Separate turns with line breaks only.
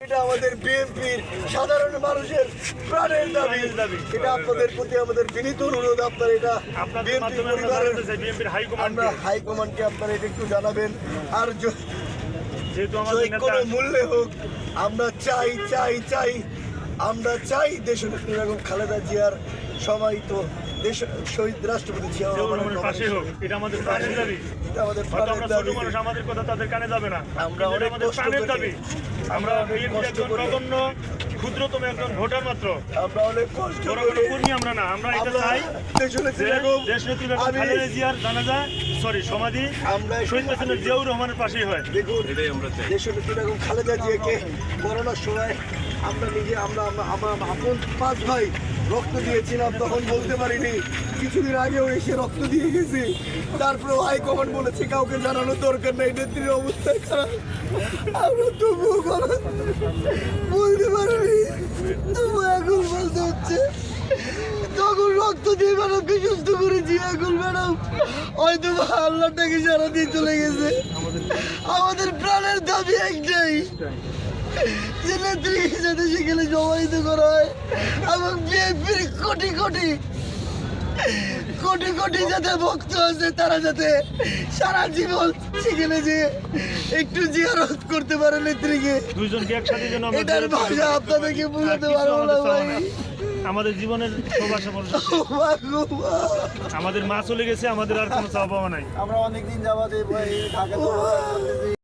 এটা আমাদের বিএনপির সাধারণ মানুষের প্রাণের দাবি। এটা আপনাদের প্রতি আমাদের বিনীত অনুরোধ আপনার এটা বিএনপি পরিবারের আমরা
হাইকমান্ডকে
হাইকমান্ডকে আপনারা এটা একটু জানাবেন। আর কোনো মূল্যে হোক আমরা চাই চাই চাই আমরা চাই দেশনেত্রী বেগম খালেদা জিয়ার সমাহিত দেশ শহীদ রাষ্ট্রপতি
পাশে হোক এটা আমাদের প্রাণের দাবি।
এটা আমাদের প্রাণের দাবি।
মানুষ আমাদের কথা তাদের কানে যাবে না।
আমরা অনেক
প্রাণের দাবি। আমরা
আমরা অনেক
বিএনপির
কষ্ট
একজন নগণ্য ক্ষুদ্রতম একজন ভোটার মাত্র।
আমরা অনেক কষ্ট করে
কর্মী আমরা না। আমরা এটা চাই
দেশনেত্রী বেগম
দেশ নেত্রী বেগম
আমি-
খালেদা জিয়ার জানাজা সরি সমাধি
আমরা
শহীদ প্রেসিডেন্ট জিয়াউর রহমানের পাশেই হয়।
দেখুন দেশনেত্রী বেগম খালেদা জিয়াকে করোনার সময় আমরা নিজে, আমরা আমরা আপন পাঁচ ভাই রক্ত দিয়েছিলাম, তখন বলতে পারিনি। কিছুদিন আগেও এসে রক্ত দিয়ে গেছি। তারপরে হাইকমান্ড বলেছে, কাউকে জানানোর দরকার নেই, নেত্রীর অবস্থা খারাপ। বলতে পারিনি। এখন বলতে হচ্ছে। তখন রক্ত দিয়ে ম্যাডামকে সুস্থ করেছি এখন ম্যাডাম। হয়তো আল্লাহটাকে সারা দিয়ে চলে গেছে। আমাদের প্রাণের দাবি একটাই। যে নেত্রীকে যাতে সেখানে জমায়িত করা হয়। এবং বিএনপির কোটি কোটি কোটি কোটি যাতে ভক্ত আছে তারা যাতে সারা জীবন সেখানে যে একটু জিয়ারত করতে পারে নেত্রীকে
দুইজনকে একসাথে যেন আমরা
এটার ভাষা আপনাদেরকে বোঝাতে পারব না
আমাদের
ভাই।
আমাদের জীবনের
মা
আমাদের মা চলে গেছে আমাদের আর কোনো চাওয়া পাওয়া নাই।
আমরা অনেকদিন যাবত এই ঢাকা